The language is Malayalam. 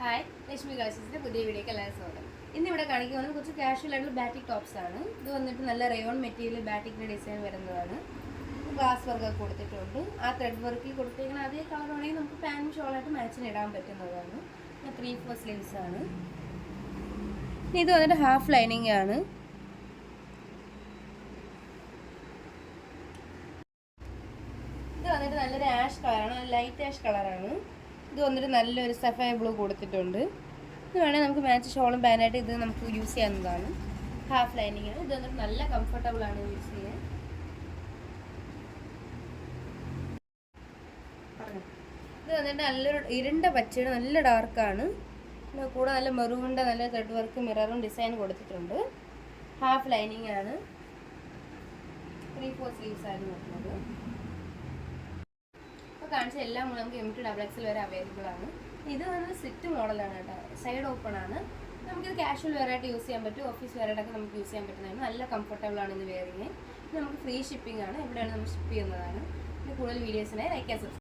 ഹായ് ലക്ഷ്മി കളക്ഷൻസിന്റെ പുതിയ വീഡിയോക്ക് എല്ലാവരും സ്വാഗതം. ഇന്ന് ഇവിടെ കാണിക്കുന്നത് കുറച്ച് കാഷ്വൽ ആയിട്ടുള്ള ബാറ്റിക് ടോപ്സ് ആണ്. ഇത് വന്നിട്ട് നല്ല റയോൺ മെറ്റീരിയൽ ബാറ്റിക്കിന്റെ ഡിസൈൻ വരുന്നതാണ്. ഗ്ലാസ് വർക്ക് കൊടുത്തിട്ടുണ്ട്. ആ ത്രെഡ് വർക്കിൽ കൊടുത്തിരിക്കുന്ന അതേ കളർ ആണെങ്കിൽ നമുക്ക് പാന്റും ഷോളായിട്ട് മാച്ചിന് ഇടാൻ പറ്റുന്നതാണ്. ത്രീ ഫോർ സ്ലീവ്സ് ആണ്. ഇത് വന്നിട്ട് ഹാഫ് ലൈനിങ് ആണ്. ഇത് വന്നിട്ട് നല്ലൊരു ആഷ് കളറാണ് ലൈറ്റ് ആഷ് കളറാണ് ഇത് വന്നിട്ട് നല്ലൊരു സഫയ ബ്ലൂ കൊടുത്തിട്ടുണ്ട്. ഇത് വേണേൽ നമുക്ക് മാച്ച് ഷോളും പാനായിട്ട് ഇത് നമുക്ക് യൂസ് ചെയ്യാവുന്നതാണ്. ഹാഫ് ലൈനിങ്ങിന് ഇത് വന്നിട്ട് നല്ല കംഫർട്ടബിൾ ആണ് യൂസ് ചെയ്യാൻ. ഇത് വന്നിട്ട് നല്ലൊരു ഇരുണ്ട പച്ചയുടെ നല്ല ഡാർക്കാണ് കൂടെ നല്ല മെറൂണിന്റെ നല്ല ത്രെഡ് വർക്ക് മിററും ഡിസൈൻ കൊടുത്തിട്ടുണ്ട്. ഹാഫ് ലൈനിങ് ആണ്. ത്രീ ഫോർ സ്ലീവ്സ് ആയിരുന്നു വരുന്നത്. ഇപ്പോൾ കാണിച്ച എല്ലാ നമുക്ക് എം ടു ഡബിൾ എക്സിൽ വരെ അവൈലബിൾ ആണ്. ഇത് വന്ന് സിറ്റ് മോഡലാണ് കേട്ടോ. സൈഡ് ഓപ്പൺ ആണ്. നമുക്കിത് കാഷ്വൽ വെയർ ആയിട്ട് യൂസ് ചെയ്യാൻ പറ്റും. ഓഫീസ് വെയർ ആയിട്ടൊക്കെ നമുക്ക് യൂസ് ചെയ്യാൻ പറ്റുന്നതാണ്. നല്ല കംഫർട്ടബിൾ ആണ് ഇത് വെയറിങ് നമുക്ക് ഫ്രീ ഷിപ്പിംഗ് ആണ്. എവിടെയാണ് നമ്മൾ ഷിപ്പ് ചെയ്യുന്നതാണ്. കൂടുതൽ വീഡിയോസിനായി ലൈക്ക് ആൻഡ്